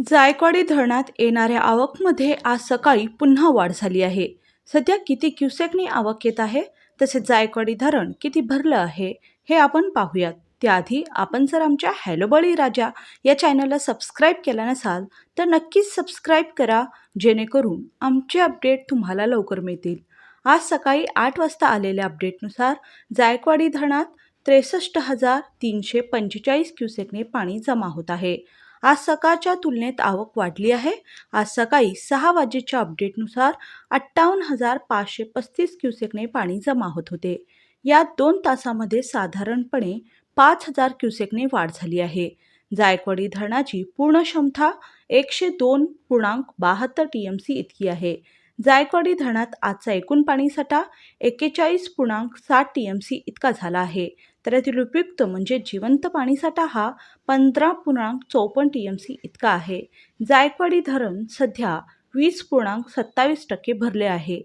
जायकवाडी धरणात येणाऱ्या आवकमध्ये आज सकाळी पुन्हा वाढ झाली आहे. सध्या किती क्युसेकने आवक येत आहे तसेच जायकवाडी धरण किती भरलं आहे हे आपण पाहूयात. त्याआधी आपण जर आमच्या हॅलो बळी राजा या चॅनलला सबस्क्राईब केला नसाल तर नक्कीच सबस्क्राईब करा जेणेकरून आमचे अपडेट तुम्हाला लवकर मिळतील. आज सकाळी आठ वाजता आलेल्या अपडेटनुसार जायकवाडी धरणात त्रेसष्ट हजार तीनशे पंचेचाळीस क्युसेकने पाणी जमा होत आहे. आज सकाळच्या तुलनेत आवक वाढली आहे. आज सकाळी सहा वाजेच्या अपडेटनुसार अठ्ठावन्न हजार पाचशे पस्तीस क्युसेकने पाणी जमा होत होते. यात दोन तासामध्ये साधारणपणे पाच हजार क्युसेकने वाढ झाली आहे. जायकवाडी धरणाची पूर्ण क्षमता एकशे दोन पूर्णांक बहात्तर टी एम सी इतकी आहे. जायकवाडी धरणात आजचा एकूण पाणीसाठा एक्केचाळीस पूर्णांक साठ टी एम सी इतका झाला आहे. तर यातील उपयुक्त म्हणजे जिवंत पाणीसाठा हा पंधरा पूर्णांक चौपन्न टी एम सी इतका आहे. जायकवाडी धरण सध्या वीस पूर्णांक सत्तावीस टक्के भरले आहे.